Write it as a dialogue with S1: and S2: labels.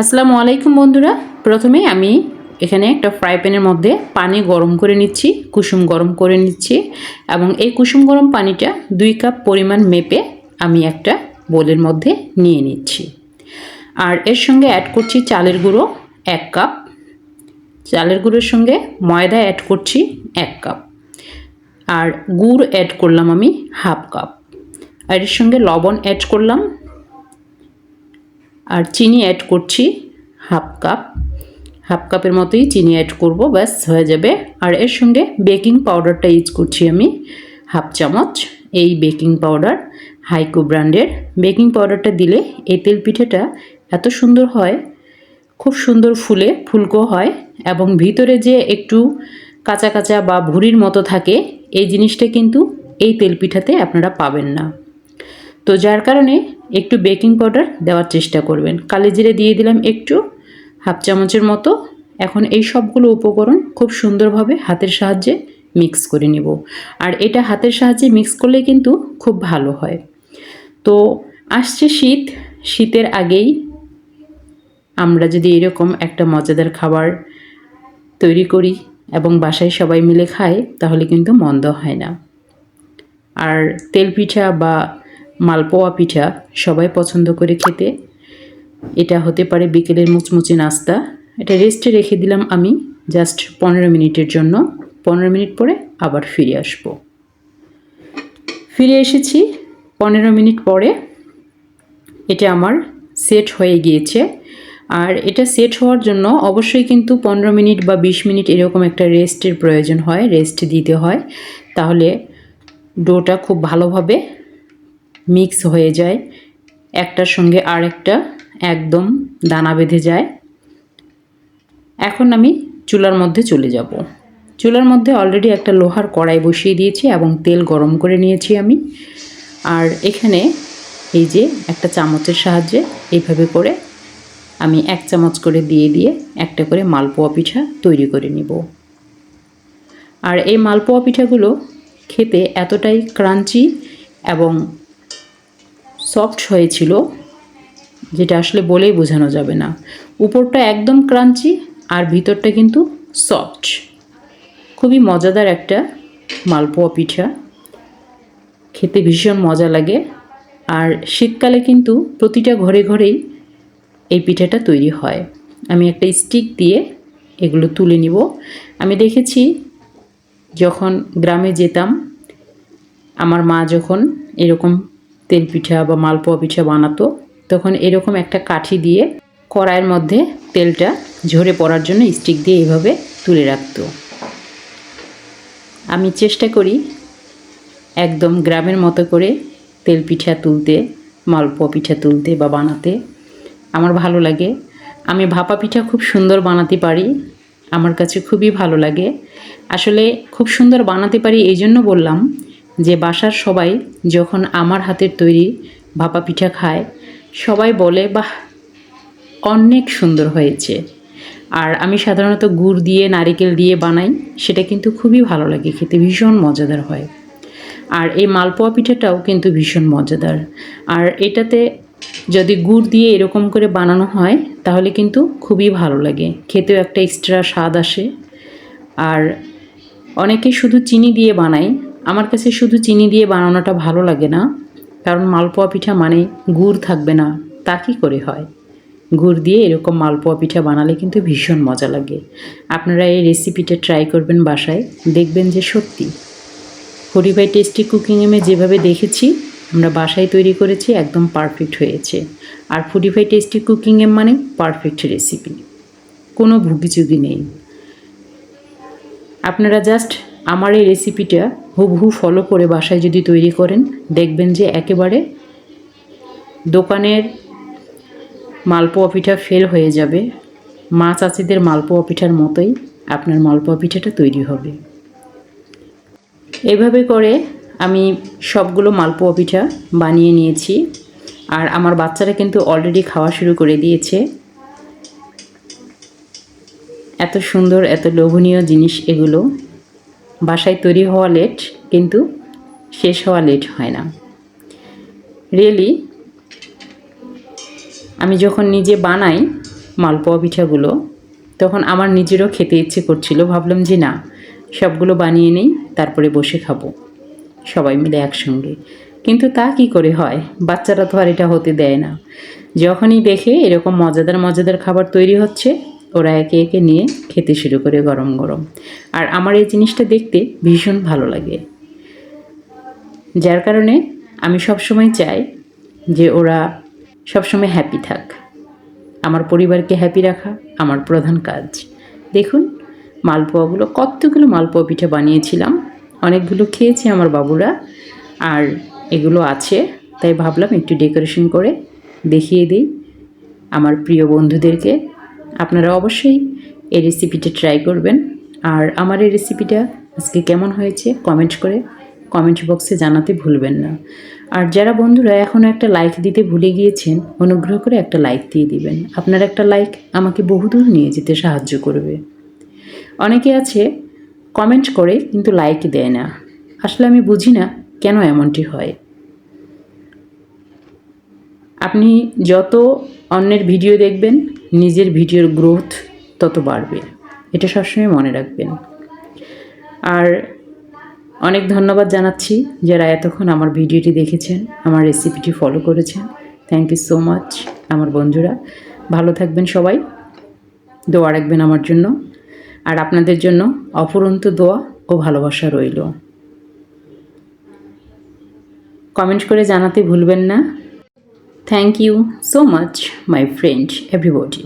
S1: আসসালামু আলাইকুম বন্ধুরা। প্রথমে আমি এখানে একটা ফ্রাই প্যানের মধ্যে পানি গরম করে নিচ্ছি, কুসুম গরম করে নিচ্ছি এবং এই কুসুম গরম পানিটা দুই কাপ পরিমাণ মেপে আমি একটা বোলের মধ্যে নিয়ে নিচ্ছি। আর এর সঙ্গে অ্যাড করছি চালের গুঁড়ো এক কাপ। চালের গুঁড়োর সঙ্গে ময়দা অ্যাড করছি এক কাপ। আর গুড় অ্যাড করলাম আমি হাফ কাপ। আর এর সঙ্গে লবণ অ্যাড করলাম আর চিনি অ্যাড করছি হাফ কাপ হাফ কাপের মতোই চিনি অ্যাড করব, ব্যাস হয়ে যাবে। আর এর সঙ্গে বেকিং পাউডারটা ইউজ করছি আমি হাফ চামচ। এই বেকিং পাউডার হাইকো ব্র্যান্ডের বেকিং পাউডারটা দিলে এই তেল পিঠেটা এত সুন্দর হয়, খুব সুন্দর ফুলে, ফুলকো হয় এবং ভিতরে যে একটু কাঁচা কাঁচা বা ভুড়ির মতো থাকে, এই জিনিসটা কিন্তু এই তেল পিঠাতে আপনারা পাবেন না। তো যার কারণে একটু বেকিং পাউডার দেওয়ার চেষ্টা করবেন। কালি জিরে দিয়ে দিলাম একটু, হাফ চামচের মতো। এখন এই সবগুলো উপকরণ খুব সুন্দরভাবে হাতের সাহায্যে মিক্স করে নেব। আর এটা হাতের সাহায্যে মিক্স করলে কিন্তু খুব ভালো হয়। তো আসছে শীত, শীতের আগেই আমরা যদি এরকম একটা মজাদার খাবার তৈরি করি এবং বাসায় সবাই মিলে খাই তাহলে কিন্তু মন্দ হয় না। আর তেল পিঠা বা মালপোয়া পিঠা সবাই পছন্দ করে খেতে। এটা হতে পারে বিকেলের মুচমুচে নাস্তা। এটা রেস্টে রেখে দিলাম আমি জাস্ট পনেরো মিনিটের জন্য। পনেরো মিনিট পরে আবার ফিরে আসব। ফিরে এসেছি পনেরো মিনিট পরে। এটা আমার সেট হয়ে গিয়েছে। আর এটা সেট হওয়ার জন্য অবশ্যই কিন্তু পনেরো মিনিট বা বিশ মিনিট এরকম একটা রেস্টের প্রয়োজন হয় রেস্ট দিতে হয়। তাহলে ডোটা খুব ভালোভাবে মিক্স হয়ে যায়। একটার সঙ্গে আরেকটা একদম দানা বেঁধে যায়। এখন আমি চুলার মধ্যে চলে যাব। চুলার মধ্যে অলরেডি একটা লোহার কড়াই বসিয়ে দিয়েছি এবং তেল গরম করে নিয়েছি আমি। আর এখানে এই যে একটা চামচের সাহায্যে এইভাবে করে আমি এক চামচ করে দিয়ে দিয়ে একটা করে মালপোয়া পিঠা তৈরি করে নিব। আর এই মালপোয়া পিঠাগুলো খেতে এতটাই ক্রাঞ্চি এবং সফট হয়েছিল যেটা আসলে বলেই বোঝানো যাবে না। উপরটা একদম ক্রাঞ্চি আর ভিতরটা কিন্তু সফট খুবই মজাদার একটা মালপোয়া পিঠা। খেতে ভীষণ মজা লাগে। আর শীতকালে কিন্তু প্রতিটা ঘরে ঘরেই এই পিঠাটা তৈরি হয়। আমি একটা স্টিক দিয়ে এগুলো তুলে নিব। আমি দেখেছি যখন গ্রামে যেতাম, আমার মা যখন এরকম তেল পিঠা বা মালপোয়া পিঠা বানাতো, তখন এরকম একটা কাঠি দিয়ে কড়াইয়ের মধ্যে তেলটা ঝরে পড়ার জন্য স্টিক দিয়ে এইভাবে তুলে রাখতো। আমি চেষ্টা করি একদম গ্রামের মতো করে তেল পিঠা তুলতে, মালপোয়া পিঠা তুলতে বা বানাতে। আমার ভালো লাগে। আমি ভাপা পিঠা খুব সুন্দর বানাতে পারি। আমার কাছে খুবই ভালো লাগে। আসলে খুব সুন্দর বানাতে পারি এই জন্য বললাম যে বাসার সবাই যখন আমার হাতের তৈরি ভাপা পিঠা খায়, সবাই বলে, বাহ, অনেক সুন্দর হয়েছে। আর আমি সাধারণত গুড় দিয়ে, নারিকেল দিয়ে বানাই, সেটা কিন্তু খুবই ভালো লাগে, খেতে ভীষণ মজাদার হয়। আর এই মালপোয়া পিঠাটাও কিন্তু ভীষণ মজাদার। আর এটাতে যদি গুড় দিয়ে এরকম করে বানানো হয়, তাহলে কিন্তু খুবই ভালো লাগে, খেতেও একটা এক্সট্রা স্বাদ আসে। আর অনেকে শুধু চিনি দিয়ে বানায় আমার কাছে শুধু চিনি দিয়ে বানানোটা ভালো লাগে না, কারণ মালপোয়া পিঠা মানে গুড় থাকবে না, তা কী করে হয়? গুড় দিয়ে এরকম মালপোয়া পিঠা বানালে কিন্তু ভীষণ মজা লাগে। আপনারা এই রেসিপিটা ট্রাই করবেন বাসায়, দেখবেন যে সত্যি। ফোর্টিফাই টেস্টি কুকিং এমে যেভাবে দেখেছি, আমরা বাসায় তৈরি করেছি, একদম পারফেক্ট হয়েছে। আর ফোর্টিফাই টেস্টি কুকিং এম মানে পারফেক্ট রেসিপি। কোনো ভুগিচুগি নেই। আপনারা জাস্ট আমার এই রেসিপিটা হুবহু ফলো করে বাসায় যদি তৈরি করেন, দেখবেন যে একেবারে দোকানের মালপোয়া পিঠা ফেল হয়ে যাবে। মা চাচিদের মালপোয়া পিঠার মতোই আপনার মালপোয়া পিঠাটা তৈরি হবে। এভাবে করে আমি সবগুলো মালপোয়া পিঠা বানিয়ে নিয়েছি। আর আমার বাচ্চারা কিন্তু অলরেডি খাওয়া শুরু করে দিয়েছে। এত সুন্দর, এত লোভনীয় জিনিস এগুলো। বাসায় তৈরি হওয়া লেট কিন্তু শেষ হওয়া লেট হয় না। রিয়েলি আমি যখন নিজে বানাই মালপোয়া পিঠাগুলো, তখন আমার নিজেরও খেতে ইচ্ছে করছিল। ভাবলাম যে না, সবগুলো বানিয়ে নেই, তারপরে বসে খাব। সবাই মিলে একসঙ্গে। কিন্তু তা কি করে হয়? বাচ্চারা তো আর এটা হতে দেয় না। যখনই দেখে এরকম মজাদার মজাদার খাবার তৈরি হচ্ছে ওরা একে একে নিয়ে খেতে শুরু করে গরম গরম। আর আমার এই জিনিসটা দেখতে ভীষণ ভালো লাগে। যার কারণে আমি সবসময় চাই যে ওরা সবসময় হ্যাপি থাক। আমার পরিবারকে হ্যাপি রাখা আমার প্রধান কাজ। দেখুন, মালপোয়াগুলো, কতগুলো মালপোয়া পিঠা বানিয়েছিলাম, অনেকগুলো খেয়েছে আমার বাবুরা, আর এগুলো আছে, তাই ভাবলাম একটু ডেকোরেশন করে দেখিয়ে দিই। আমার প্রিয় বন্ধুদেরকে আপনারা অবশ্যই এই রেসিপিটা ট্রাই করবেন। আর আমার এই রেসিপিটা আজকে কেমন হয়েছে কমেন্ট করে কমেন্ট বক্সে জানাতে ভুলবেন না। আর যারা বন্ধুরা এখনও একটা লাইক দিতে ভুলে গিয়েছেন, অনুগ্রহ করে একটা লাইক দিয়ে দিবেন। আপনার একটা লাইক আমাকে বহুদূর নিয়ে যেতে সাহায্য করবে। অনেকে আছে কমেন্ট করে কিন্তু লাইক দেয় না। আসলে আমি বুঝি না কেন এমনটি হয়। আপনি যত অন্যের ভিডিও দেখবেন, নিজের ভিডিওর গ্রোথ তত বাড়বে। এটা সবসময় মনে রাখবেন। আর অনেক ধন্যবাদ জানাচ্ছি যারা এতক্ষণ আমার ভিডিওটি দেখেছেন, আমার রেসিপিটি ফলো করেছেন। থ্যাংক ইউ সো মাচ আমার বন্ধুরা। ভালো থাকবেন সবাই। দোয়া রাখবেন আমার জন্য। আর আপনাদের জন্য অফুরন্ত দোয়া ও ভালোবাসা রইল। কমেন্ট করে জানাতে ভুলবেন না। Thank you so much my friend everybody